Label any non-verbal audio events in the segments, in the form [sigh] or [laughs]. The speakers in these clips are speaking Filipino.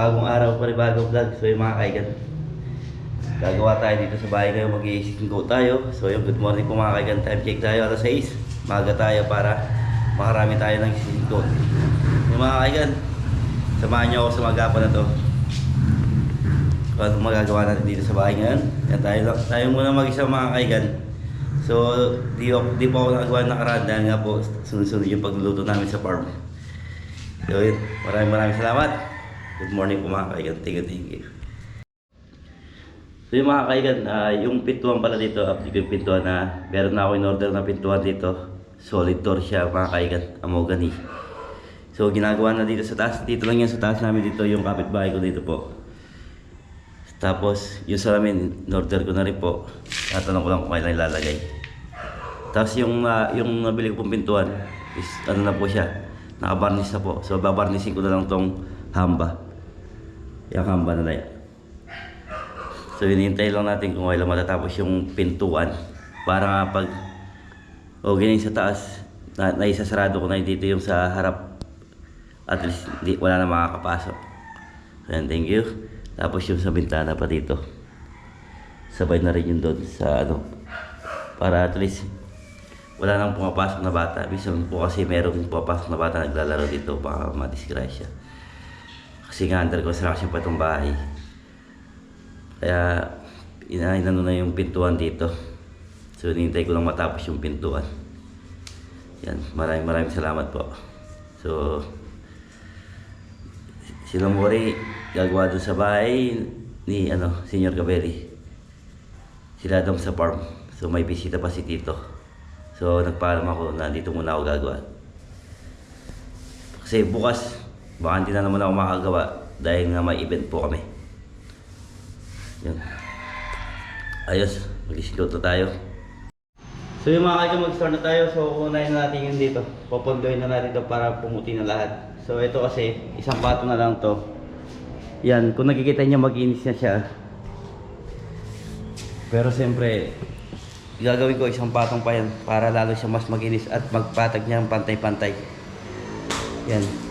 Panibagong araw, panibagong vlog. So yung mga kaigan. Gagawa tayo dito sa bahay ngayon, coat tayo. So yung good morning po mga kaigan, time check tayo, alas 6. Maga tayo para makarami tayo ng sising coat. Yung mga kaigan, samahan niyo ako sa magapan na to. Kung ano magagawa natin dito sa bahay ngayon. Yan tayo, tayo muna mag-isa mga kaigan. So, di, di po ako nagawa ng nakaraan dahil nga po sunod-sunod yung pagluluto namin sa farm. So yun, maraming maraming salamat. Good morning po mga kaigan. Thank you, thank you. So yung mga kaigan, ah, yung pintuan pala dito, update ko yung pintuan na meron na ako in order na pintuan dito. Solid door siya mga kaigan, amogani. So ginagawa na dito sa taas, dito lang yan sa taas namin dito yung kapitbahay ko dito po. Tapos yung salamin, in order ko na rin po. Tatanong ko lang kung kailan ilalagay. Tapos yung ah, yung nabili ko pong pintuan is ano na po siya, nakabarnish na po. So babarnisin ko na lang tong hamba. Yung hamba na yan. So hinihintay lang natin kung kailan matatapos yung pintuan. Para nga pag o ganyan sa taas, na, naisasarado ko na dito yung sa harap. At least di, wala na makakapasok. So thank you. Tapos yung sa bintana pa dito. Sabay na rin yun doon sa ano. Para at least wala nang pumapasok na bata. Minsan po kasi merong pumapasok na bata naglalaro dito. Baka madisgrasya. Kasi nga under construction pa itong bahay. Kaya inahinano na yung pintuan dito. So hinintay ko lang matapos yung pintuan. Yan, maraming maraming salamat po. So, sila Mori, gagawa doon sa bahay ni ano, Senior Gabelli. Sila doon sa farm. So may bisita pa si Tito. So nagpaalam ako na dito muna ako gagawa. Kasi bukas, baka hindi na naman ako makagawa dahil nga may event po kami. Yan. Ayos, mag-isluto tayo. So yung mga kaibigan, mag-start na tayo. So unahin na natin yun dito. Popondoyin na natin ito para pumuti na lahat. So ito kasi, isang bato na lang to. Yan, kung nakikita niyo mag-inis na siya. Pero siyempre, gagawin ko isang patong pa yan para lalo siya mas maginis at magpatag niya ang pantay-pantay. Yan.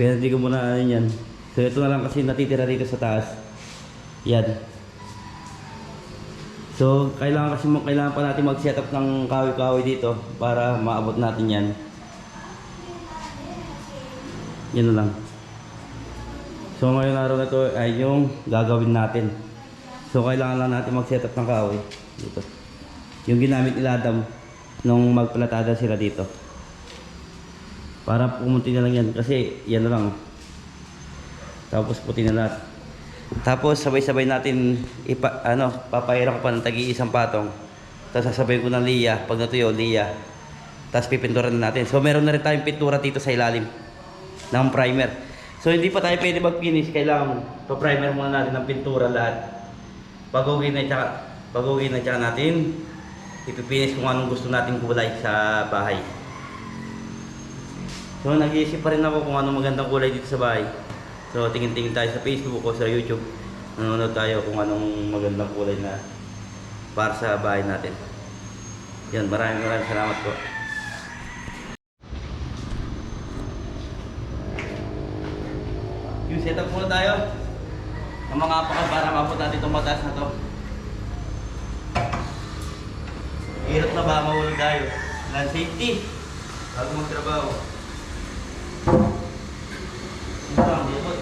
Pero hindi ko muna ano yan. So ito na lang kasi natitira dito sa taas. Yan. So kailangan kasi mo- kailangan pa natin mag-set up ng kawi-kawi dito para maabot natin yan. Yan na lang. So ngayon araw na to ay yung gagawin natin. So kailangan lang natin mag-set up ng kahoy dito. Yung ginamit ni Adam nung magplatada sila dito. Para pumunti na lang yan kasi yan na lang. Tapos puti na lahat. Tapos sabay-sabay natin ipa, ano, papahirap ko pa ng tagi isang patong. Tapos sasabay ko ng liya, pag natuyo, liya. Tapos pipinturan na natin. So meron na rin tayong pintura dito sa ilalim ng primer. So hindi pa tayo pwede mag-finish, kailangan pa-primer muna natin ng pintura lahat. Pagugin na tsaka, pagugin na tsaka natin, ipipinish kung anong gusto nating kulay sa bahay. So nag-iisip pa rin ako kung anong magandang kulay dito sa bahay. So tingin-tingin tayo sa Facebook o sa YouTube. Nanonood tayo kung anong magandang kulay na para sa bahay natin. Yan, maraming maraming salamat po. Yung setup muna tayo. Ng mga apakal para maabot natin itong mataas na to. Hirap na ba mahulog tayo? Land safety. Bago magtrabaho. Ito lang, di ba?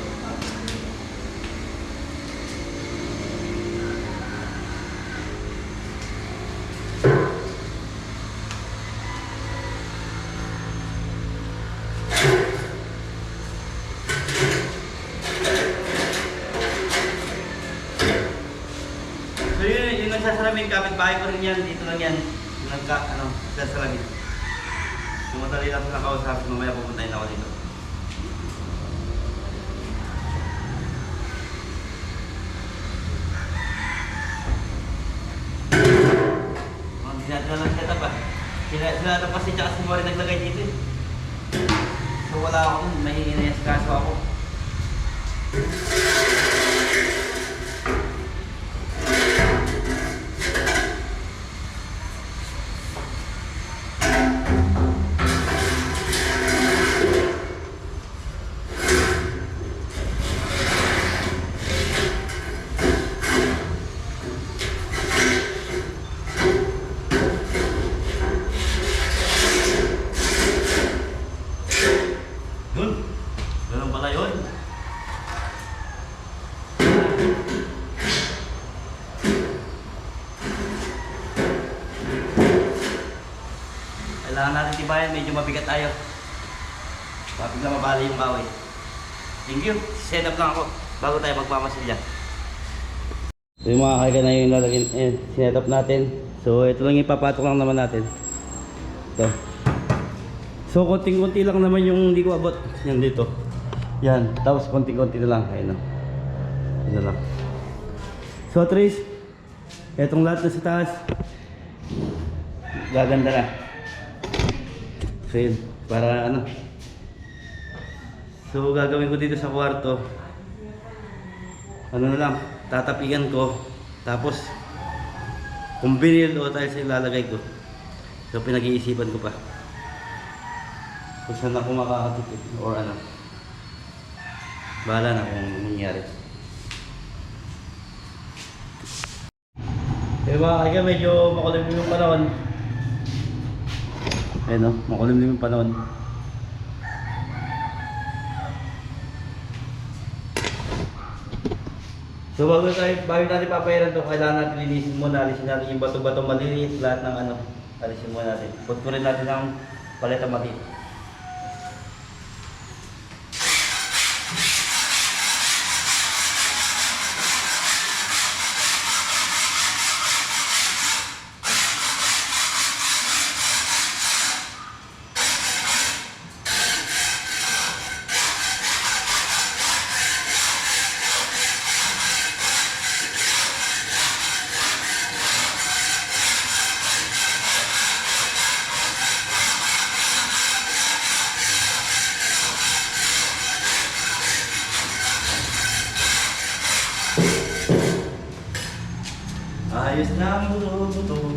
So yun, yung nagsasalamin, kapit-bahay ko rin yan, dito lang yan. Yung nagka, ano, nagsasalamin. Sumatali lang sa nakausap, mamaya pupuntahin ako dito. Mga ginagawa lang setup ah. Sila, sila na kasi tsaka naglagay dito eh. So wala ako nun, may inayaskaso ako. Tayo. Kapag na mabali yung kahoy. Thank you. Set up lang ako bago tayo magmamasilya. So yung mga kaiga na yung lalagyan, eh, sinet up natin. So ito lang ipapatok lang naman natin. Ito. So konting-konti lang naman yung hindi ko abot. Yan dito. Yan. Tapos konting-konti na lang. Ayun o. Ayun na lang. So Tris, etong lahat na sa taas. Gaganda na. So. Para ano. So gagawin ko dito sa kwarto. Ano na lang. Tatapigan ko. Tapos kung binil o tayo sa ilalagay ko. So pinag-iisipan ko pa kung saan ako makakatipid or ano. Bahala na kung anong mangyari. Kaya medyo makulimlim yung panahon. Ayun no, makulimlim yung panahon. So bago tayo, bago natin papayaran to, kailangan natin linisin muna, alisin natin yung bato-bato maliliit, lahat ng ano, alisin muna natin. Putpurin natin ng paleta mati. Ayos na ang buto-buto. Yung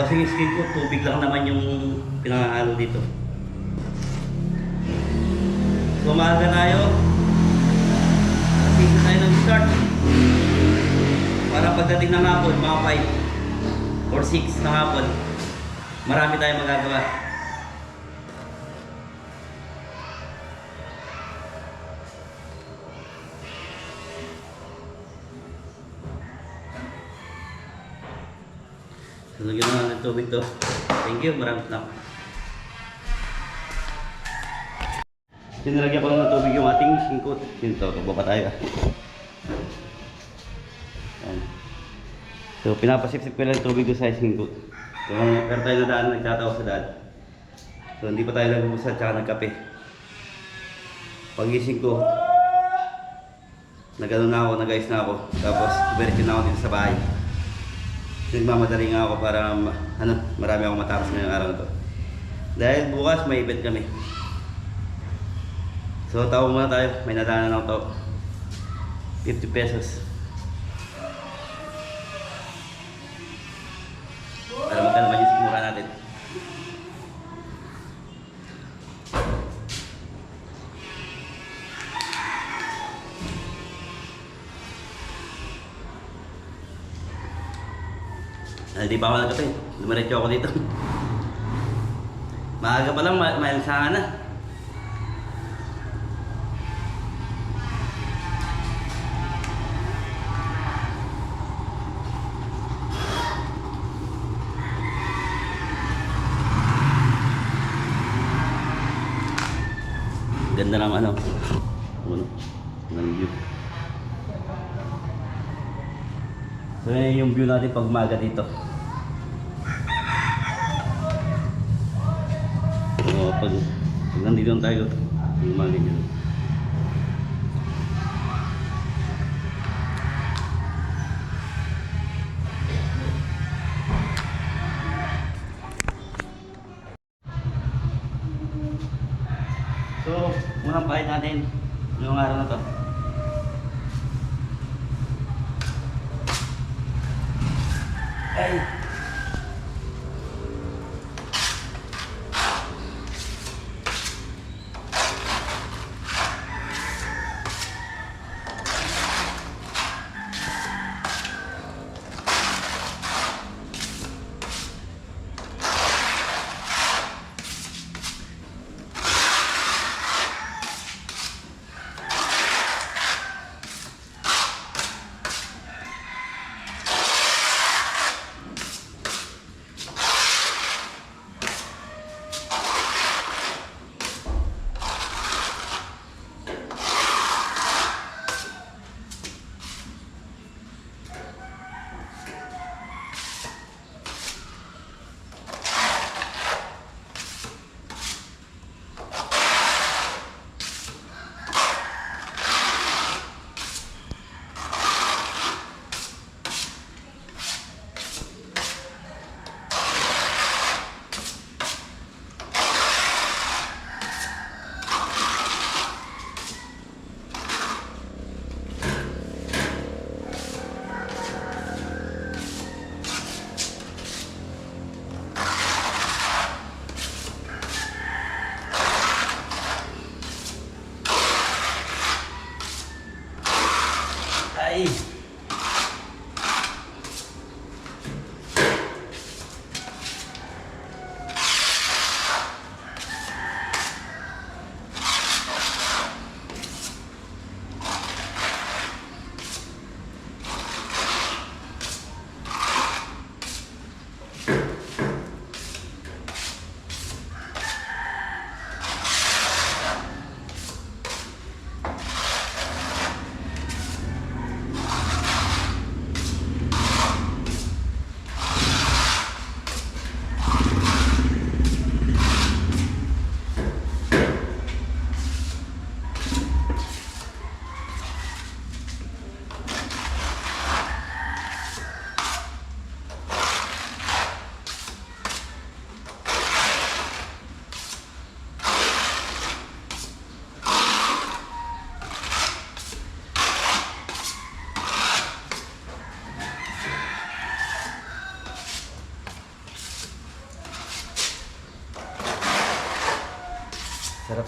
Kasi yung ko, tubig lang naman yung pinangahalo dito. So maaga tayo. Kasi tayo nag-start. Para pagdating ng hapon, mga 5 or 6 ng hapon, marami tayong magagawa. So, lagyan na natin ng tubig to. Thank you, maraming salamat. Sinalagyan ko lang ng tubig yung ating singkot. Yun to, baba tayo. So, pinapasip-sip ko lang tubig ko sa singkot. So, pero tayo na daan, nagtatawa sa daan. So, hindi pa tayo nag-uusad tsaka nagkape. Pagising ko, nag-ano na ako, nag-ayos na ako. Tapos, diretso na ako dito sa bahay. Nagmamadali nga ako para ano, marami akong matapos ngayong araw to. Dahil bukas may event kami. So tawo muna tayo, may nadaanan ako to. 50 pesos. Hindi pa ako nagkapin. Dumiretso ako dito. [laughs] Maaga pa lang, ma mailsahan na. Ganda ng ano. Ano? Ng view. So yun yung view natin pag umaga dito. So pag, pag nandito na tayo, pag umaga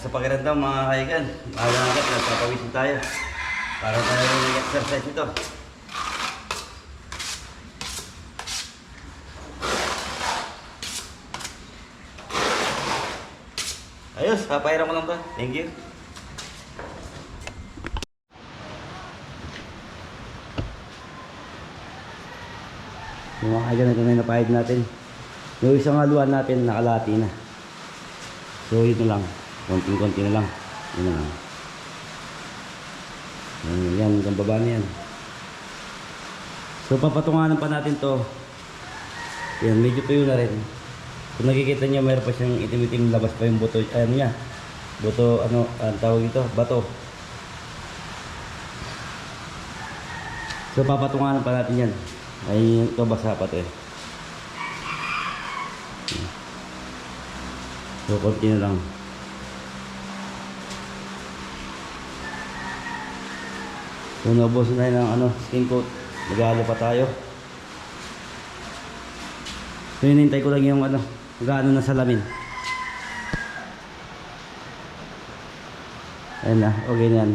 sa pakiramdam mga kaigan. Maaga agad, nagpapawisin tayo. Para tayo ng exercise ito. Ayos, papairam ko lang to. Thank you. Yung mga kaigan, ito na yung napahid natin. Yung isang haluan natin, nakalati na. So, ito lang. Konting-konti na lang. Yun na lang. Yan, yan. Hanggang baba na yan. So, papatunganan pa natin to. Yan, medyo tuyo na rin. Kung nakikita niyo, mayroon pa siyang itim-itim labas pa yung buto. Ano niya? Buto, ano, ang tawag ito? Bato. So, papatunganan pa natin yan. Ay, ito basa pa to eh. So, konti na lang. So, nabos na yun ng ano, skin coat. Magalo pa tayo. So, hinintay ko lang yung ano, gaano na salamin. Ayun na, okay na yan.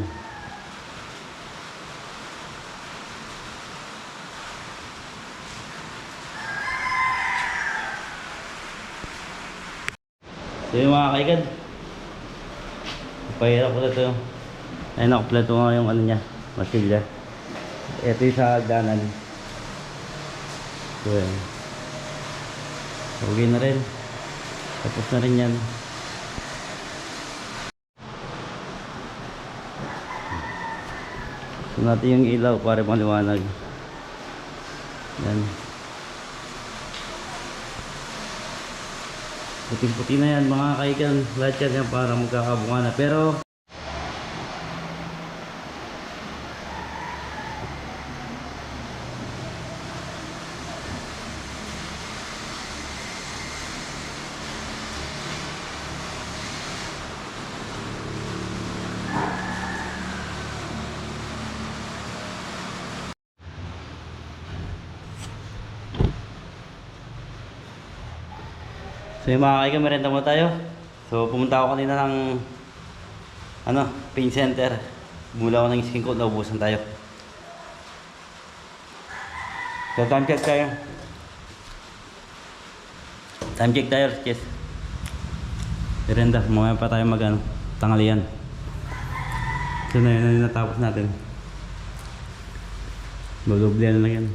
So yung mga kaikad, pahirap ko na ito. Ayun ako plato nga yung ano niya, Masilya. Ito yung sa hagdanan. So, yan. Na rin. Tapos na rin yan. So, natin yung ilaw para maliwanag. Yan. Puting-puti na yan mga kaigan. Lahat yan para magkakabunga na. Pero, So yung mga kaigan, merenda muna tayo. So pumunta ako kanina ng ano, pain center. Mula ako ng skin coat, naubusan tayo. So time check tayo. Time check tayo, yes. Merenda, mamaya pa tayo mag ano, tangalian. So na yun, na yun natapos natin. Magoblihan na lang yan.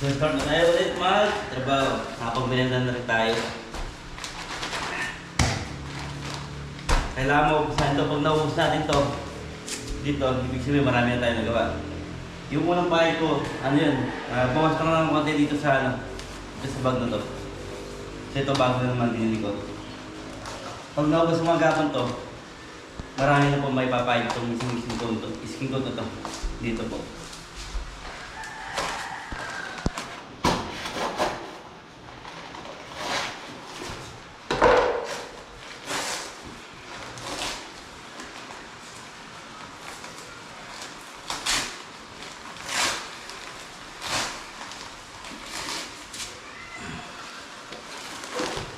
So, start na tayo ulit mag-trabaho. Nakapag-merenda na rin tayo. Kailangan mo ubusan ito. Pag naubos natin to dito, ibig sabihin marami na tayo nagawa. Yung unang bahay ko, ano yun, uh, bawas ko na lang konti dito sa ano, dito sa bag na to. Kasi ito bago na naman dinili ko. Pag naubos mo magapon to, marami na po may papayag itong. Isking ko to to. Dito po.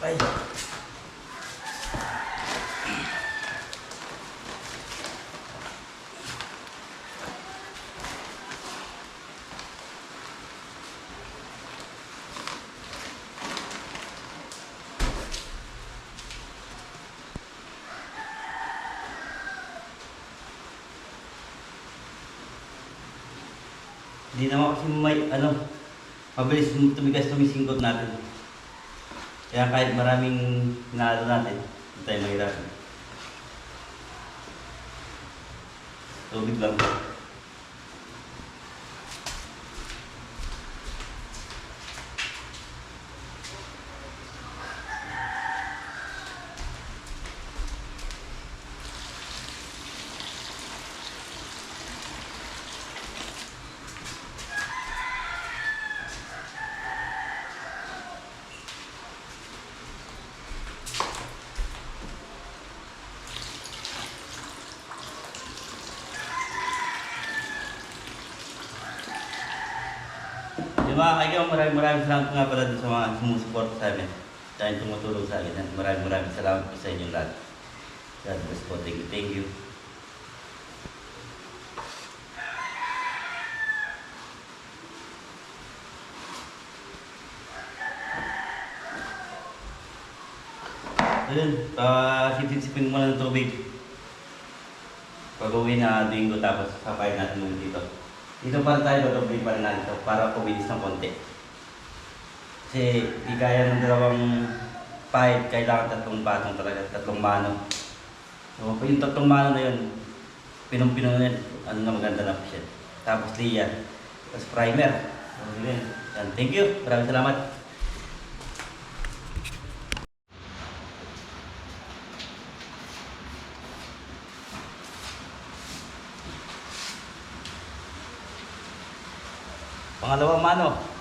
Ay. Hindi naman kasi may ano, mabilis tumigas tumisingkot natin. Kaya kahit maraming naalo natin, hindi tayo mahirapan. Tubig lang. Di ba, kayo maraming maraming salamat nga pala sa mga sumusuporta sa amin. Akin tumutulong sa akin. Maraming maraming salamat po sa inyong lahat. God bless po. Thank you. Thank you. Ayun, pa-sipsipin mo na ng tubig. Pag uwi na linggo tapos papayin natin muna dito. Dito pa tayo, dodoble pa rin natin ito para pumilis ng konti. Kasi di ng dalawang pipe, kailangan tatlong batong talaga, tatlong mano. So, yung tatlong mano na yun, pinong-pino na yun, ano na maganda na siya. Tapos liya, tapos primer. So, yun. Thank you, maraming salamat. Pangalawang mano.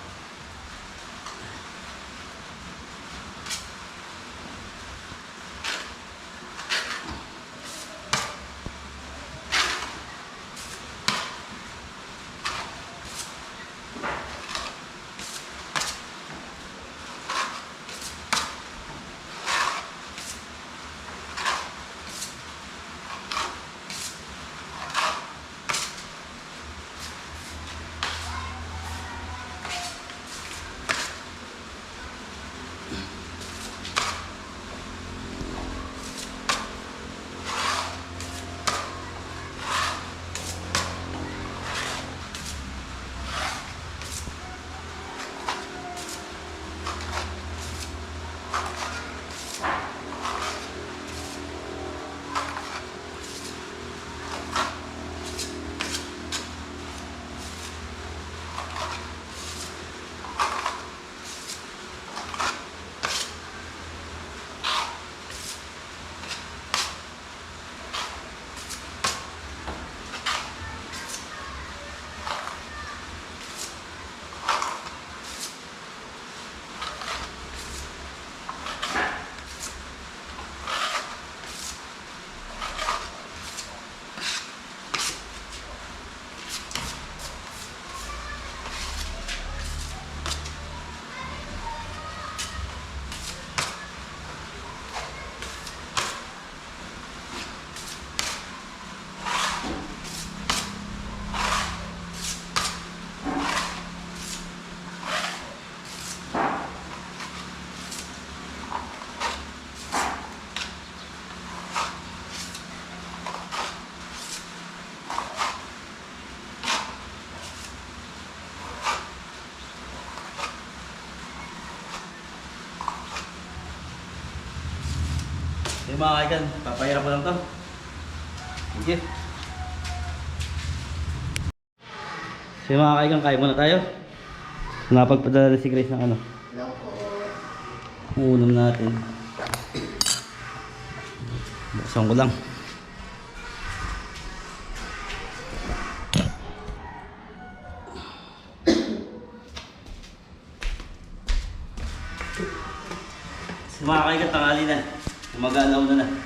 Mga kaigan, papahirap ko lang to. Thank you. So mga kaigan, kain muna tayo. Napagpadala na si Grace ng ano. Ulam natin. Buksan ko lang. So mga kaigan, tangali na. Gumagalaw na na.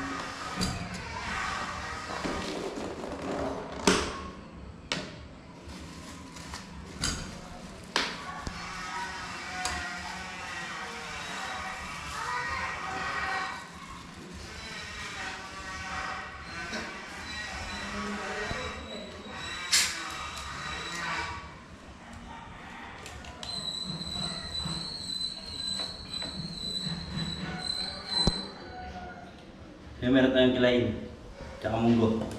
Kaya meron tayong kilain. Tsaka munggo.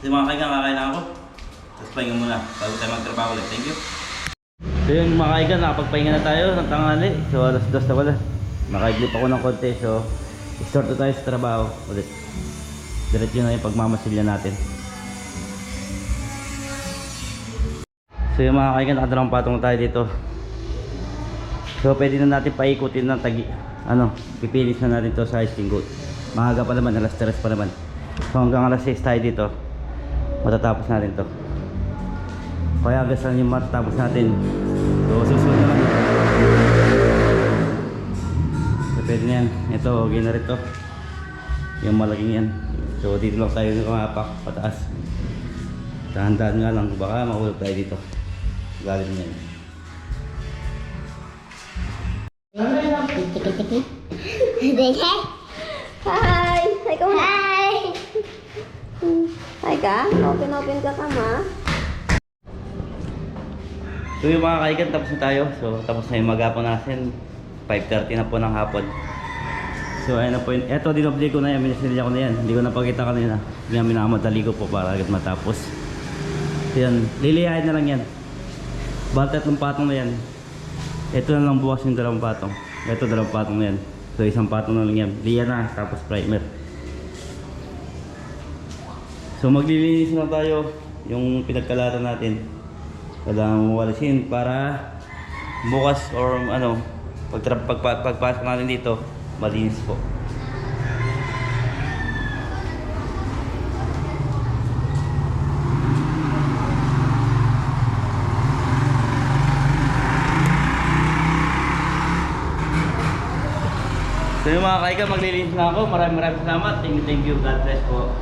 So mga kaigan, kakain na ako. Tapos pahinga muna bago tayo magtrabaho ulit. Thank you. So yun mga kaigan, nakapagpahinga na tayo ng tanghali. So alas dos na pala. Nakaidlip ako ng konti. So start na tayo sa trabaho ulit. Diretso na yung pagmamasilya natin. So yung mga kaigan, nakadalang patong tayo dito. So pwede na natin paikutin ng tagi. Ano, pipilis na natin to sa ice goat. Maaga pa naman, alas 3 pa naman. So hanggang alas 6 tayo dito. Matatapos natin to. Kaya hanggang saan yung matatapos natin. So susunod na lang. So pwede na yan. Ito, okay na rin to. Yung malaking yan. So dito lang tayo kumapak pataas. Dahan-dahan nga lang, baka mahulog tayo dito. Galing yan. Dede. [laughs] ka? Open open ka ka ma. So yung mga kaigan, tapos na tayo. So tapos na yung magapon natin. 5.30 na po ng hapon. So ayun na po yun. Eto, dinobli ko na yan. Minasilya ko na yan. Hindi ko napakita kanina. Kaya minamadali ko po para agad matapos. So yan, liliyahin na lang yan. Bali tatlong patong na yan. Ito na lang bukas yung dalawang patong. Ito dalawang patong na yan. So isang patong na lang yan. Liya na, tapos primer. So maglilinis na tayo yung pinagkalatan natin. Kailangan walisin para bukas or ano, pag, pag, pag, pagpasok natin dito, malinis po. So yung mga kaiga, maglilinis na ako. Maraming maraming salamat. Thank you, thank you. God bless po.